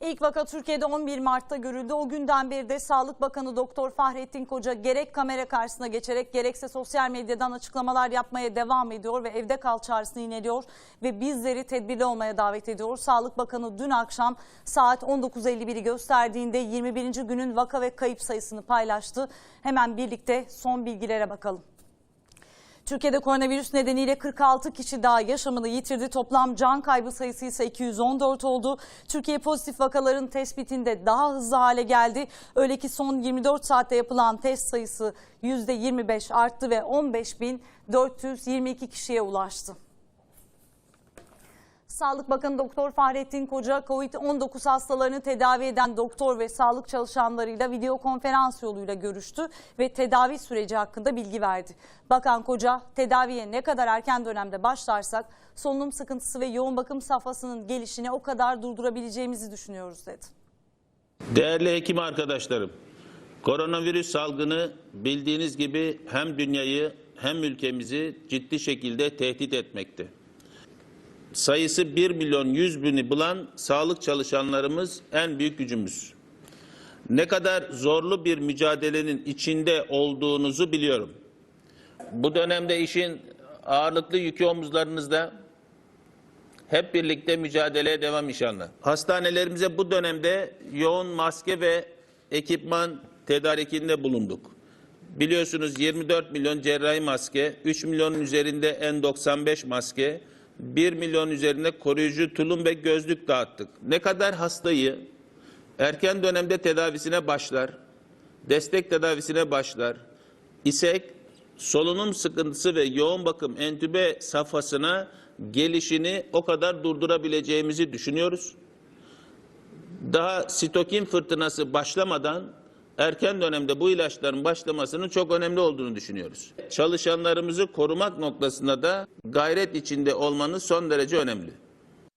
İlk vaka Türkiye'de 11 Mart'ta görüldü. O günden beri de Sağlık Bakanı Doktor Fahrettin Koca gerek kamera karşısına geçerek gerekse sosyal medyadan açıklamalar yapmaya devam ediyor ve evde kal çağrısını ineliyor ve bizleri tedbirli olmaya davet ediyor. Sağlık Bakanı dün akşam saat 19.51'i gösterdiğinde 21. günün vaka ve kayıp sayısını paylaştı. Hemen birlikte son bilgilere bakalım. Türkiye'de koronavirüs nedeniyle 46 kişi daha yaşamını yitirdi. Toplam can kaybı sayısı ise 214 oldu. Türkiye pozitif vakaların tespitinde daha hızlı hale geldi. Öyle ki son 24 saatte yapılan test sayısı %25 arttı ve 15.422 kişiye ulaştı. Sağlık Bakanı Doktor Fahrettin Koca COVID-19 hastalarını tedavi eden doktor ve sağlık çalışanlarıyla video konferans yoluyla görüştü ve tedavi süreci hakkında bilgi verdi. Bakan Koca tedaviye ne kadar erken dönemde başlarsak solunum sıkıntısı ve yoğun bakım safhasının gelişini o kadar durdurabileceğimizi düşünüyoruz dedi. Değerli hekim arkadaşlarım, koronavirüs salgını bildiğiniz gibi hem dünyayı hem ülkemizi ciddi şekilde tehdit etmekte. Sayısı 1 milyon 100 bini bulan sağlık çalışanlarımız en büyük gücümüz. Ne kadar zorlu bir mücadelenin içinde olduğunuzu biliyorum. Bu dönemde işin ağırlıklı yükü omuzlarınızda. Hep birlikte mücadeleye devam inşallah. Hastanelerimize bu dönemde yoğun maske ve ekipman tedarikinde bulunduk. Biliyorsunuz 24 milyon cerrahi maske, 3 milyonun üzerinde N95 maske, 1 milyon üzerinde koruyucu tulum ve gözlük dağıttık. Ne kadar hastayı erken dönemde tedavisine başlar, destek tedavisine başlar isek solunum sıkıntısı ve yoğun bakım entübe safhasına gelişini o kadar durdurabileceğimizi düşünüyoruz. Daha sitokin fırtınası başlamadan erken dönemde bu ilaçların başlamasının çok önemli olduğunu düşünüyoruz. Çalışanlarımızı korumak noktasında da gayret içinde olmanız son derece önemli.